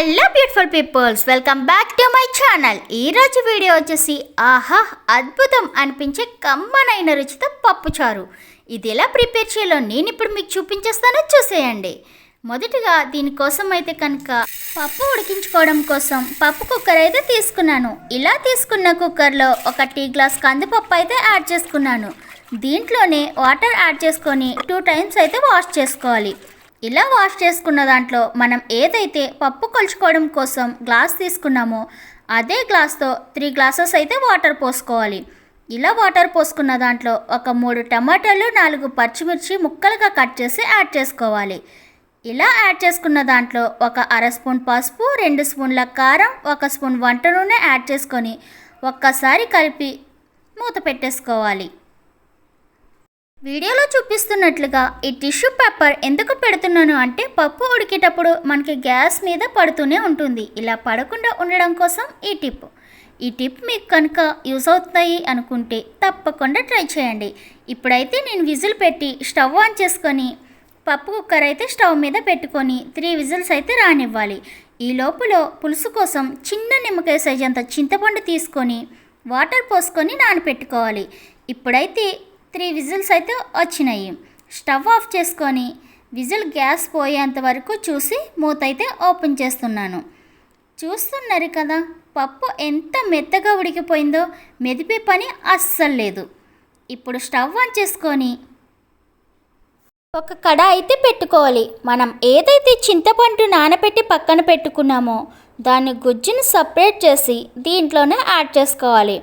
Hello beautiful peoples welcome back to my channel ఈరోజు video వచ్చేసి ఆహా అద్భుతం అనిపించే కమ్మనైన రుచితో పప్పుచారు ఇది ఎలా ప్రిపేర్ చేయాలో నేను ఇప్పుడు మీకు చూపించేస్తానో. చూసేయండి. మొదటిగా దీనికోసం అయితే కనుక పప్పు ఉడికించుకోవడం కోసం పప్పు కుక్కర్ అయితే తీసుకున్నాను. ఇలా తీసుకున్న కుక్కర్లో ఒక టీ గ్లాస్ కందిపప్పు అయితే యాడ్ చేసుకున్నాను. దీంట్లోనే వాటర్ యాడ్ చేసుకొని టూ టైమ్స్ అయితే వాష్ చేసుకోవాలి. ఇలా వాష్ చేసుకున్న దాంట్లో మనం ఏదైతే పప్పు కొలుచుకోవడం కోసం గ్లాస్ తీసుకున్నామో అదే గ్లాస్తో త్రీ గ్లాసెస్ అయితే వాటర్ పోసుకోవాలి. ఇలా వాటర్ పోసుకున్న దాంట్లో ఒక మూడు టమాటాలు నాలుగు పచ్చిమిర్చి ముక్కలుగా కట్ చేసి యాడ్ చేసుకోవాలి. ఇలా యాడ్ చేసుకున్న దాంట్లో ఒక అర స్పూన్ పసుపు రెండు స్పూన్ల కారం ఒక స్పూన్ వంట నూనె యాడ్ చేసుకొని ఒక్కసారి కలిపి మూత పెట్టేసుకోవాలి. వీడియోలో చూపిస్తున్నట్లుగా ఈ టిష్యూ పేపర్ ఎందుకు పెడుతున్నాను అంటే పప్పు ఉడికేటప్పుడు మనకి గ్యాస్ మీద పడుతూనే ఉంటుంది. ఇలా పడకుండా ఉండడం కోసం ఈ టిప్. ఈ టిప్ మీకు కనుక యూజ్ అవుతాయి అనుకుంటే తప్పకుండా ట్రై చేయండి. ఇప్పుడైతే నేను విజిల్ పెట్టి స్టవ్ ఆన్ చేసుకొని పప్పు కుక్కర్ అయితే స్టవ్ మీద పెట్టుకొని త్రీ విజిల్స్ అయితే రానివ్వాలి. ఈ లోపల పులుసు కోసం చిన్న నిమ్మకాయ సైజ్ అంత చింతపండు తీసుకొని వాటర్ పోసుకొని నానపెట్టుకోవాలి. ఇప్పుడైతే త్రీ విజిల్స్ అయితే వచ్చినాయి. స్టవ్ ఆఫ్ చేసుకొని విజిల్ గ్యాస్ పోయేంత వరకు చూసి మూత అయితే ఓపెన్ చేస్తున్నాను. చూస్తున్నారు కదా పప్పు ఎంత మెత్తగా ఉడికిపోయిందో మెదిపే పని అస్సలు లేదు. ఇప్పుడు స్టవ్ ఆన్ చేసుకొని ఒక కడ అయితే పెట్టుకోవాలి. మనం ఏదైతే చింతపండు నానబెట్టి పక్కన పెట్టుకున్నామో దాని గుజ్జుని సపరేట్ చేసి దీంట్లోనే యాడ్ చేసుకోవాలి.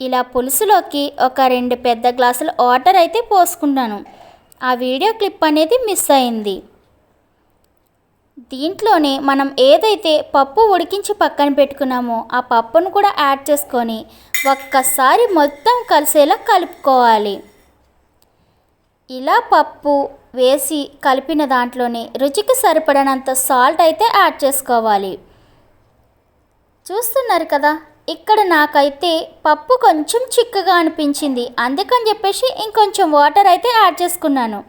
ఇలా పులుసులోకి ఒక రెండు పెద్ద గ్లాసుల వాటర్ అయితే పోసుకున్నాను. ఆ వీడియో క్లిప్ అనేది మిస్ అయింది. దీంట్లోనే మనం ఏదైతే పప్పు ఉడికించి పక్కన పెట్టుకున్నామో ఆ పప్పును కూడా యాడ్ చేసుకొని ఒక్కసారి మొత్తం కలిసేలా కలుపుకోవాలి. ఇలా పప్పు వేసి కలిపిన దాంట్లోనే రుచికి సరిపడనంత సాల్ట్ అయితే యాడ్ చేసుకోవాలి. చూస్తున్నారు కదా? ఇక్కడ నాకైతే పప్పు కొంచెం చిక్కగా అనిపించింది. అందుకని చెప్పేసి ఇంకొంచెం వాటర్ అయితే యాడ్ చేసుకున్నాను.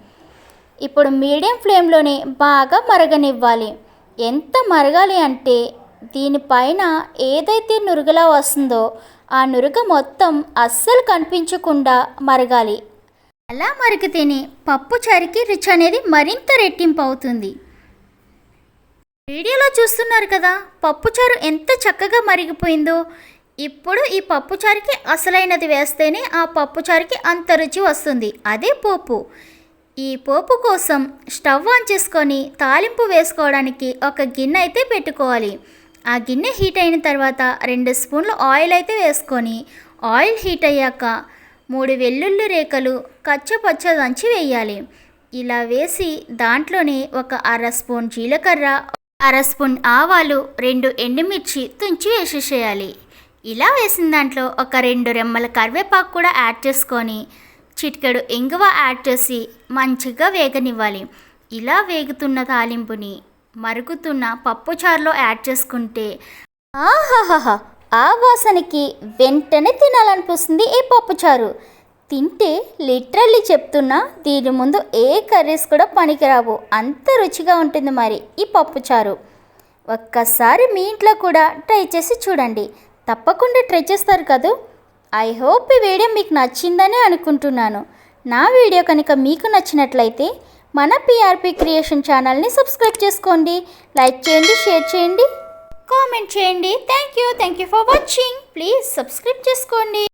ఇప్పుడు మీడియం ఫ్లేమ్లోనే బాగా మరగనివ్వాలి. ఎంత మరగాలి అంటే దీనిపైన ఏదైతే నురుగలా వస్తుందో ఆ నురుగ మొత్తం అస్సలు కనిపించకుండా మరగాలి. అలా మరిగితేనే పప్పు చరికి రుచి అనేది మరింత రెట్టింపు అవుతుంది. వీడియోలో చూస్తున్నారు కదా పప్పుచారు ఎంత చక్కగా మరిగిపోయిందో. ఇప్పుడు ఈ పప్పుచారుకి అసలైనది వేస్తేనే ఆ పప్పుచారుకి అంత రుచి వస్తుంది. అదే పోపు. ఈ పోపు కోసం స్టవ్ ఆన్ చేసుకొని తాలింపు వేసుకోవడానికి ఒక గిన్నె అయితే పెట్టుకోవాలి. ఆ గిన్నె హీట్ అయిన తర్వాత రెండు స్పూన్లు ఆయిల్ అయితే వేసుకొని ఆయిల్ హీట్ అయ్యాక మూడు వెల్లుల్లి రేఖలు కచ్చపచ్చ దంచి వేయాలి. ఇలా వేసి దాంట్లోనే ఒక అర స్పూన్ జీలకర్ర అర స్పూన్ ఆవాలు రెండు ఎండుమిర్చి తుంచి వేసేసేయాలి ఇలా వేసిన దాంట్లో ఒక రెండు రెమ్మల కరివేపాకు కూడా యాడ్ చేసుకొని చిటికెడు ఇంగువ యాడ్ చేసి మంచిగా వేగనివ్వాలి. ఇలా వేగుతున్న తాలింపుని మరుగుతున్న పప్పుచారులో యాడ్ చేసుకుంటే ఆహాహా ఆ వాసనకి వెంటనే తినాలనిపిస్తుంది ఈ పప్పుచారు తింటే లిటరల్లీ చెప్తున్నా దీని ముందు ఏ కర్రీస్ కూడా పనికిరావు. అంత రుచిగా ఉంటుంది మరి ఈ పప్పుచారు. ఒక్కసారి మీ ఇంట్లో కూడా ట్రై చేసి చూడండి. తప్పకుండా ట్రై చేస్తారు కదా? ఐ హోప్ ఈ వీడియో మీకు నచ్చిందని అనుకుంటున్నాను. నా వీడియో కనుక మీకు నచ్చినట్లయితే మన పిఆర్పి క్రియేషన్ ఛానల్ని సబ్స్క్రైబ్ చేసుకోండి లైక్ చేయండి షేర్ చేయండి కామెంట్ చేయండి. Thank you thank you for watching. Please subscribe చేసుకోండి.